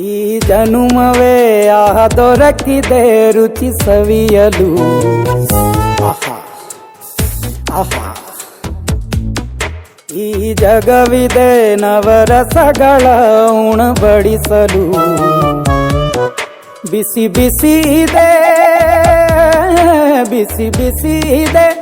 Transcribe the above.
ಈ ಜನುಮವೇ ಆಹ ದೊರಕಿದೆ ರುಚಿ ಸವಿಯಲು. ಆಹಾ ಈ ಜಗವಿದೆ ನವರಸಗಳ ಉಣಬಡಿಸಲು. ಬಿಸಿ ಬಿಸಿ ಇದೆ, ಬಿಸಿ ಬಿಸಿ ಇದೆ.